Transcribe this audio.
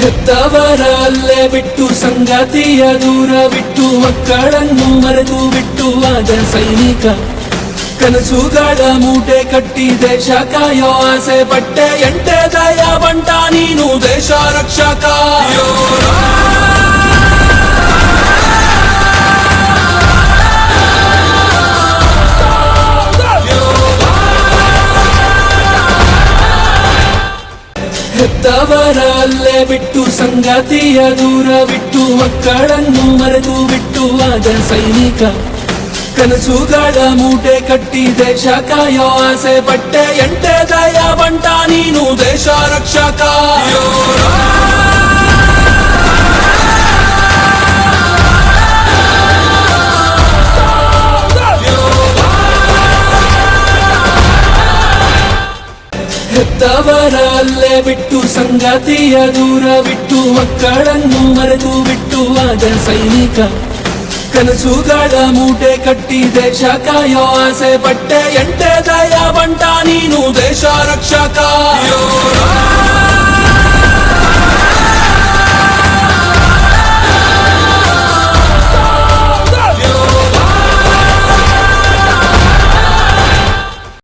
ಹೆತ್ತವರ ಅಲ್ಲೇ ಬಿಟ್ಟು ಸಂಗಾತಿಯ ದೂರ ಬಿಟ್ಟು ಮಕ್ಕಳನ್ನು ಮರೆತು ಬಿಟ್ಟು ಆದ ಸೈನಿಕ ಕನಸುಗಳ ಮೂಟೆ ಕಟ್ಟಿ ದೇಶ ಕಾಯೋ ಆಸೆ ಪಟ್ಟೆ ಎಂಟೆ ದಯ ಬಂಟ ನೀನು ದೇಶ ರಕ್ಷಕ ಹೆತ್ತವರ ಅಲ್ಲೇ ಬಿಟ್ಟು ಸಂಗಾತಿಯ ದೂರ ಬಿಟ್ಟು ಮಕ್ಕಳನ್ನು ಮರೆತು ಬಿಟ್ಟು ಆದ ಸೈನಿಕ ಕನಸುಗಳ ಮೂಟೆ ಕಟ್ಟಿ ದೇಶ ಕಾಯೋ ಆಸೆ ಪಟ್ಟೆ ಎಂಟೆ ದಯ ಬಂಟ ನೀನು ದೇಶ ರಕ್ಷಕ ಹೆತ್ತವರ ಅಲ್ಲೇ ಬಿಟ್ಟು ಸಂಗಾತಿಯ ದೂರ ಬಿಟ್ಟು ಮಕ್ಕಳನ್ನು ಮರೆತು ಬಿಟ್ಟು ಆದ ಸೈನಿಕ ಕನಸುಗಳ ಮೂಟೆ ಕಟ್ಟಿ ದೇಶ ಕಾಯೋ ಆಸೆ ಪಟ್ಟೆ ಎಂಟೆ ದಯ ಬಂಟ ನೀನು ದೇಶ ರಕ್ಷಕ